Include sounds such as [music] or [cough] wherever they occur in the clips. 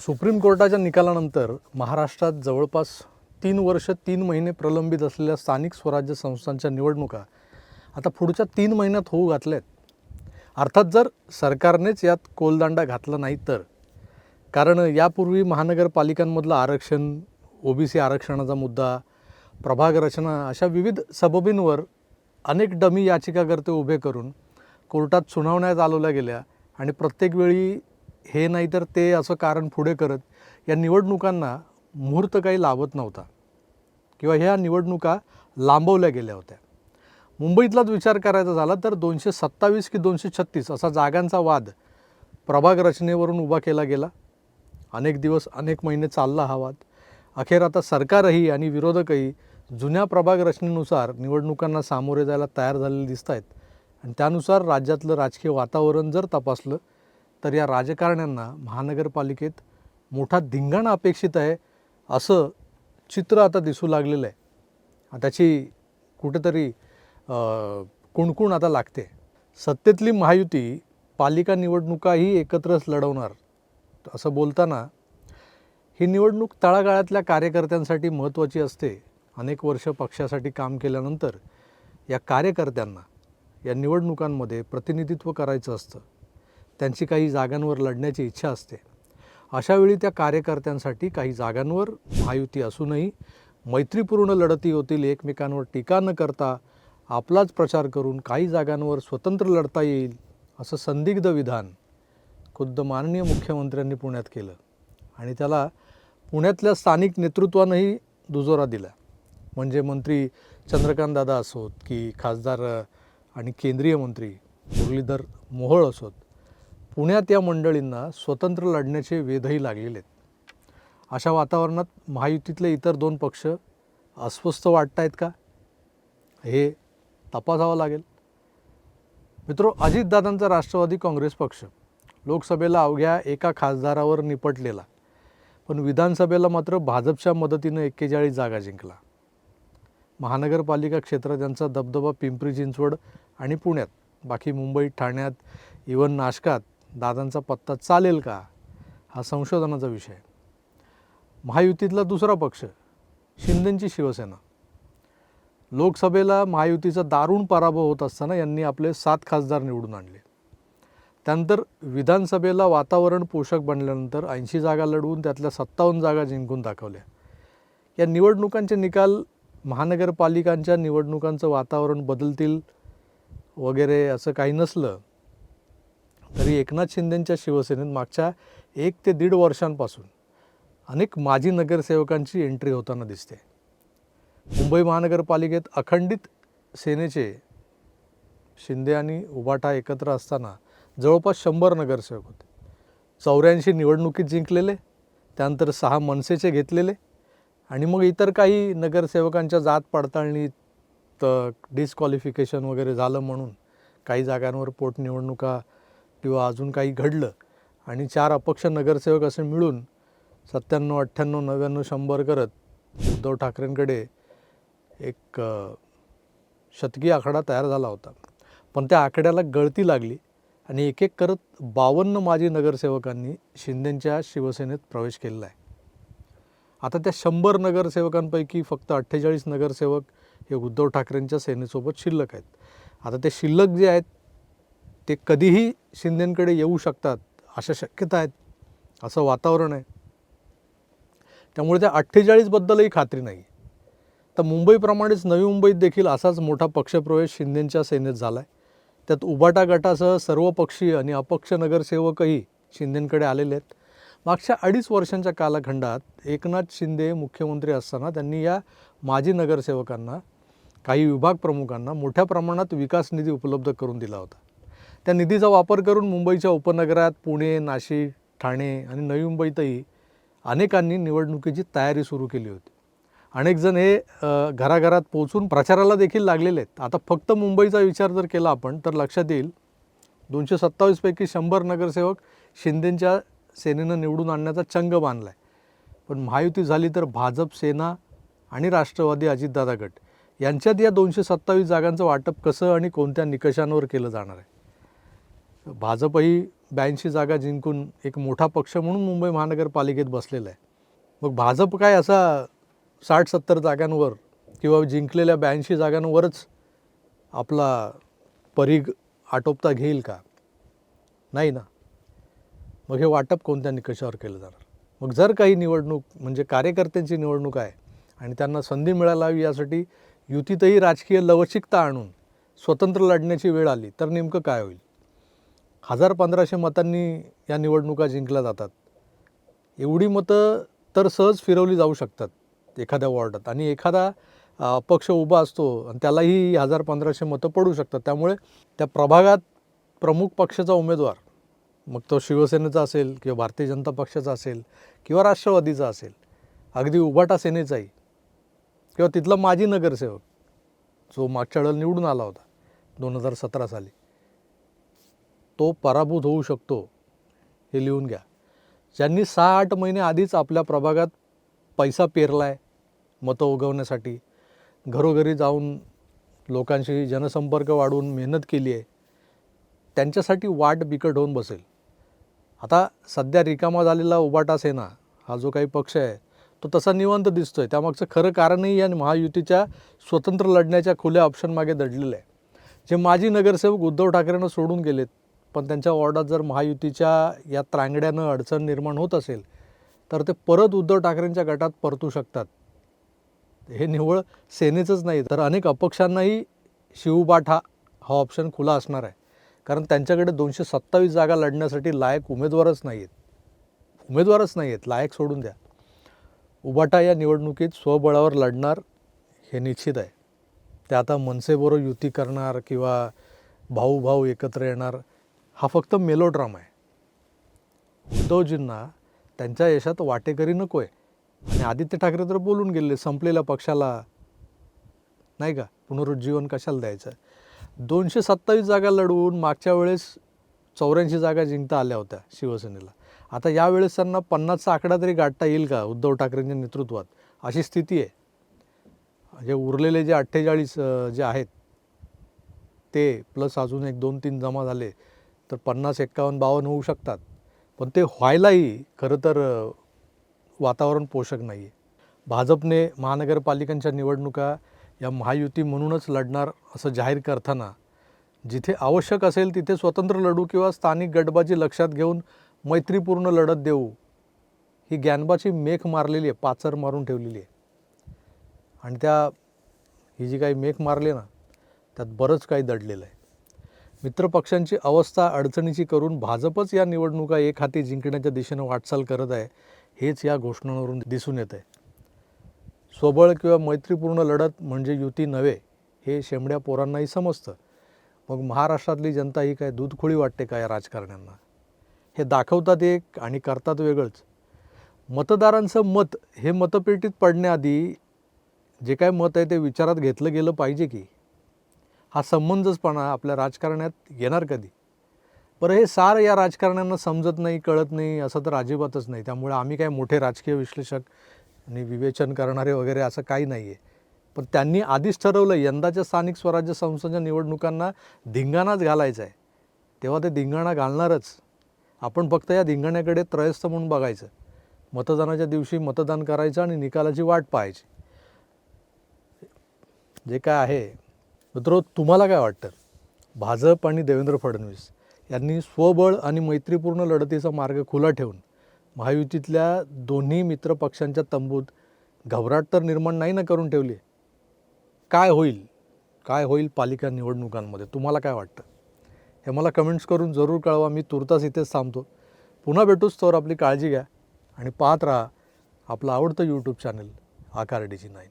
Supreme कोर्टाच्या निकालानंतर महाराष्ट्रात जवळपास तीन वर्ष तीन महिने प्रलंबित असलेल्या स्थानिक स्वराज्य संस्थांच्या निवडणुका आता पुढच्या तीन महिन्यात होऊ घातल्यात. अर्थात जर सरकारनेच यात कोलदांडा घातला नाही तर. कारण यापूर्वी महानगरपालिकांमधलं आरक्षण ओबीसी आरक्षणाचा मुद्दा प्रभाग रचना अशा विविध सबबींवर अनेक डमी याचिकाकर्ते उभे करून कोर्टात सुनावण्या चालवल्या गेल्या आणि प्रत्येक वेळी हे नाही तर ते असं कारण पुढे करत या निवडणुकांना मुहूर्त काही लाभत नव्हता. किंवा ह्या निवडणुका लांबवल्या गेल्या होत्या. मुंबईतलाच विचार करायचा झाला तर दोनशे सत्तावीस की दोनशे छत्तीस असा जागांचा वाद प्रभाग रचनेवरून उभा केला गेला. अनेक दिवस अनेक महिने चालला हा वाद. अखेर आता सरकारही आणि विरोधकही जुन्या प्रभाग रचनेनुसार निवडणुकांना सामोरे जायला तयार झालेले दिसत आहेत आणि त्यानुसार राज्यातलं राजकीय वातावरण जर तपासलं तर या राजकारण्यांना महानगरपालिकेत मोठा धिंगाणा अपेक्षित आहे असं चित्र आता दिसू लागलेलं आहे. त्याची कुठेतरी कुणकुण आता लागते. सत्तेतली महायुती पालिका निवडणुकाही एकत्रच लढवणार असं बोलताना ही निवडणूक तळागाळातल्या कार्यकर्त्यांसाठी महत्त्वाची असते. अनेक वर्ष पक्षासाठी काम केल्यानंतर या कार्यकर्त्यांना या निवडणुकांमध्ये प्रतिनिधित्व करायचं असतं. त्यांची काही जागांवर लढण्याची इच्छा असते. अशावेळी त्या कार्यकर्त्यांसाठी काही जागांवर महायुती असूनही मैत्रीपूर्ण लढती होतील एकमेकांवर टीका न करता आपलाच प्रचार करून काही जागांवर स्वतंत्र लढता येईल असं संदिग्ध विधान खुद्द माननीय मुख्यमंत्र्यांनी पुण्यात केलं आणि त्याला पुण्यातल्या स्थानिक नेतृत्वानंही दुजोरा दिला. म्हणजे मंत्री चंद्रकांत दादा असोत की खासदार आणि केंद्रीय मंत्री मुरलीधर मोहोळ असोत. पुण्यात या मंडळींना स्वतंत्र लढण्याचे वेधही लागलेले आहेत अशा वातावरणात महायुतीतले इतर दोन पक्ष अस्वस्थ वाटत आहेत का? हे तपासावं लागेल. मित्रो अजितदादांचा राष्ट्रवादी काँग्रेस पक्ष लोकसभेला अवघ्या एका खासदारावर निपटलेला पण विधानसभेला मात्र भाजपच्या मदतीनं एक्केचाळीस जागा जिंकला. महानगरपालिका क्षेत्रात त्यांचा दबदबा पिंपरी चिंचवड आणि पुण्यात बाकी मुंबई ठाण्यात इवन नाशकात दादांचा पत्ता चालेल का? हा संशोधनाचा विषय. महायुतीतला दुसरा पक्ष शिंदेंची शिवसेना. लोकसभेला महायुतीचा दारुण पराभव होत असताना यांनी आपले सात खासदार निवडून आणले. त्यानंतर विधानसभेला वातावरण पोषक बनल्यानंतर ऐंशी जागा लढवून त्यातल्या सत्तावन्न जागा जिंकून दाखवल्या. या निवडणुकांचे निकाल महानगरपालिकांच्या निवडणुकांचं वातावरण बदलतील वगैरे असं काही नसलं तरी एकनाथ शिंदेंच्या शिवसेनेत मागच्या एक ते दीड वर्षांपासून अनेक माजी नगरसेवकांची एंट्री होताना दिसते. मुंबई महानगरपालिकेत अखंडित सेनेचे शिंदे आणि उबाटा एकत्र असताना जवळपास शंभर नगरसेवक होते. चौऱ्याऐंशी निवडणुकीत जिंकलेले त्यानंतर सहा मनसेचे घेतलेले आणि मग इतर काही नगरसेवकांच्या जात पडताळणीत डिस्क्वालिफिकेशन वगैरे झालं म्हणून काही जागांवर पोटनिवडणुका किंवा अजून काही घडलं आणि चार अपक्ष नगरसेवक असे मिळून सत्त्याण्णव अठ्ठ्याण्णव नव्याण्णव शंभर करत उद्धव ठाकरेंकडे एक शतकी आकडा तयार झाला होता. पण त्या आकड्याला गळती लागली आणि एक एक करत बावन्न माजी नगरसेवकांनी शिंदेंच्या शिवसेनेत प्रवेश केलेला आहे. आता त्या शंभर नगरसेवकांपैकी फक्त अठ्ठेचाळीस नगरसेवक हे उद्धव ठाकरेंच्या सेनेसोबत शिल्लक आहेत. आता ते शिल्लक जे आहेत ते कधीही शिंदेंकडे येऊ शकतात अशा शक्यता आहेत. असं वातावरण आहे. त्यामुळे त्या अठ्ठेचाळीसबद्दलही खात्री नाही. तर मुंबईप्रमाणेच नवी मुंबईत देखील असाच मोठा पक्षप्रवेश शिंदेंच्या सेनेत झाला आहे त्यात उबाटा गटासह सर्व पक्षीय आणि अपक्ष नगरसेवकही शिंदेंकडे आलेले आहेत. मागच्या अडीच वर्षांच्या कालखंडात एकनाथ शिंदे मुख्यमंत्री असताना त्यांनी या माजी नगरसेवकांना काही विभाग प्रमुखांना मोठ्या प्रमाणात विकास निधी उपलब्ध करून दिला होता. त्या निधीचा वापर करून मुंबईच्या उपनगरात पुणे नाशिक ठाणे आणि नवी मुंबईतही अनेकांनी निवडणुकीची तयारी सुरू केली होती. अनेकजण हे घराघरात पोचून प्रचाराला देखील लागलेले आहेत. आता फक्त मुंबईचा विचार जर केला आपण तर लक्षात येईल दोनशे सत्तावीसपैकी शंभर नगरसेवक शिंदेंच्या सेनेनं निवडून आणण्याचा चंग बांधला आहे पण महायुती झाली तर भाजप सेना आणि राष्ट्रवादी अजितदादा गट. यांच्यात या दोनशे सत्तावीस जागांचं वाटप कसं आणि कोणत्या निकषांवर केलं जाणार आहे? भाजपही ब्याऐंशी जागा जिंकून एक मोठा पक्ष म्हणून मुंबई महानगरपालिकेत बसलेला आहे. मग भाजप काय असा साठ सत्तर जागांवर किंवा जिंकलेल्या ब्याऐंशी जागांवरच आपला परीघ आटोपता घेईल का? नाही ना. मग हे वाटप कोणत्या निकषावर केलं जाणार? मग जर काही निवडणूक म्हणजे कार्यकर्त्यांची निवडणूक आहे आणि त्यांना संधी मिळायला हवी यासाठी युतीतही राजकीय लवचिकता आणून स्वतंत्र लढण्याची वेळ आली तर नेमकं काय होईल? हजार पंधराशे मतांनी या निवडणुका जिंकल्या जातात. एवढी मतं तर सहज फिरवली जाऊ शकतात एखाद्या वॉर्डात. आणि एखादा पक्ष अपक्ष उभा असतो आणि त्यालाही हजार पंधराशे मतं पडू शकतात. त्यामुळे त्या प्रभागात प्रमुख पक्षाचा उमेदवार मग तो शिवसेनेचा असेल किंवा भारतीय जनता पक्षाचा असेल किंवा राष्ट्रवादीचा असेल अगदी उभाटा सेनेचाही किंवा तिथला माजी नगरसेवक जो मागच्या वेळेला निवडून आला होता दोन हजार सतरा साली तो पराभूत होऊ शकतो हे लिहून घ्या. ज्यांनी सहा आठ महिने आधीच आपल्या प्रभागात पैसा पेरला आहे मतं उगवण्यासाठी घरोघरी जाऊन लोकांशी जनसंपर्क वाढवून मेहनत केली आहे त्यांच्यासाठी वाट बिकट होऊन बसेल. आता सध्या रिकामा झालेला उबाटा सेना हा जो काही पक्ष आहे तो तसा निवंत दिसतोय. त्यामागचं खरं कारणही या महायुतीच्या स्वतंत्र लढण्याच्या खुल्या ऑप्शन मागे दडलेलं आहे. जे माजी नगरसेवक उद्धव ठाकरेंना सोडून गेलेत पण त्यांच्या वॉर्डात जर महायुतीच्या या त्रांगड्यानं अडचण निर्माण होत असेल तर ते परत उद्धव ठाकरेंच्या गटात परतू शकतात. हे निव्वळ सेनेचंच नाही तर अनेक अपक्षांनाही शिवबाठा हा ऑप्शन खुला असणार आहे. कारण त्यांच्याकडे दोनशे सत्तावीस जागा लढण्यासाठी लायक उमेदवारच नाही आहेत उमेदवारच नाही आहेत लायक सोडून द्या. उबाटा या निवडणुकीत स्वबळावर लढणार हे निश्चित आहे. ते आता मनसेबरोबर युती करणार किंवा भाऊ भाऊ एकत्र येणार हा फक्त मेलोड्रामा आहे. उद्धवजींना त्यांच्या यशात वाटेकरी नको आहे आणि आदित्य ठाकरे तर बोलून गेले संपलेल्या पक्षाला. नाही का? पुनरुज्जीवन कशाला द्यायचं? दोनशे सत्तावीस जागा लढवून मागच्या वेळेस चौऱ्याऐंशी जागा जिंकता आल्या होत्या शिवसेनेला. आता यावेळेस त्यांना पन्नासचा आकडा तरी गाठता येईल का उद्धव ठाकरेंच्या नेतृत्वात? अशी स्थिती आहे. जे उरलेले जे अठ्ठेचाळीस जे आहेत ते प्लस अजून एक दोन तीन जमा झाले. तर पन्नास एक्कावन्न बावन्न होऊ शकतात. पण ते व्हायलाही खरं तर वातावरण पोषक नाही आहे भाजपने महानगरपालिकांच्या निवडणुका या महायुती म्हणूनच लढणार असं जाहीर करताना जिथे आवश्यक असेल तिथे स्वतंत्र लढू किंवा स्थानिक गटबाजी लक्षात घेऊन मैत्रीपूर्ण लढत देऊ ही ज्ञानबाची मेख मारलेली आहे पाचर मारून ठेवलेली आहे. आणि त्या ही जी काही मेख मारली ना त्यात बरंच काही दडलेलं आहे. मित्रपक्षांची अवस्था अडचणीची करून भाजपच या निवडणुका एक हाती जिंकण्याच्या दिशेनं वाटचाल करत आहे हेच या घोषणांवरून दिसून येत आहे. स्वबळ किंवा मैत्रीपूर्ण लढत म्हणजे युती नव्हे हे शेंबड्या पोरांनाही समजतं. मग महाराष्ट्रातली जनता ही काय दूधखोळी वाटते का या राजकारण्यांना? हे दाखवतात एक आणि करतात वेगळंच. मतदारांचं मत हे मतपेटीत पडण्याआधी जे काय मत आहे ते विचारात घेतलं गेलं पाहिजे की? हा संबंधचपणा आपल्या राजकारण्यात येणार कधी? बरं हे सार या राजकारण्यांना समजत नाही कळत नाही असं तर अजिबातच नाही. त्यामुळे आम्ही काय मोठे राजकीय विश्लेषक आणि विवेचन करणारे वगैरे असं काही नाही आहे पण त्यांनी आधीच ठरवलं यंदाच्या स्थानिक स्वराज्य संस्थांच्या निवडणुकांना धिंगाणाच घालायचा आहे. तेव्हा ते धिंगाणा घालणारच. आपण फक्त या धिंगाण्याकडे त्रयस्थ म्हणून बघायचं. मतदानाच्या दिवशी मतदान करायचं आणि निकालाची वाट पाहायची. जे काय आहे मित्र तुम्हाला काय वाटतं? भाजप आणि देवेंद्र फडणवीस यांनी स्वबळ आणि मैत्रीपूर्ण लढतीचा मार्ग खुला ठेवून महायुतीतल्या दोन्ही मित्रपक्षांच्या तंबूत घबराट तर निर्माण नाही ना करून ठेवली काय होईल? काय होईल पालिका निवडणुकांमध्ये? तुम्हाला काय वाटतं? हे मला कमेंट्स करून जरूर कळवा. मी तुर्तास इथेच थांबतो. पुन्हा भेटूच तर आपली काळजी घ्या आणि पाहत राहा आपलं आवडतं YouTube channel Aakar D G nine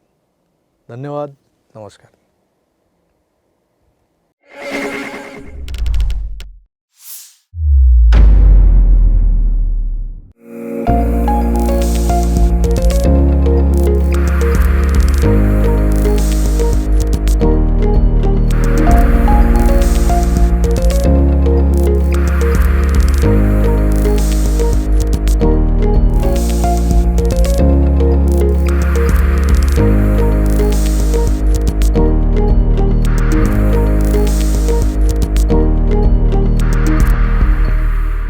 धन्यवाद. नमस्कार. Yeah. [laughs]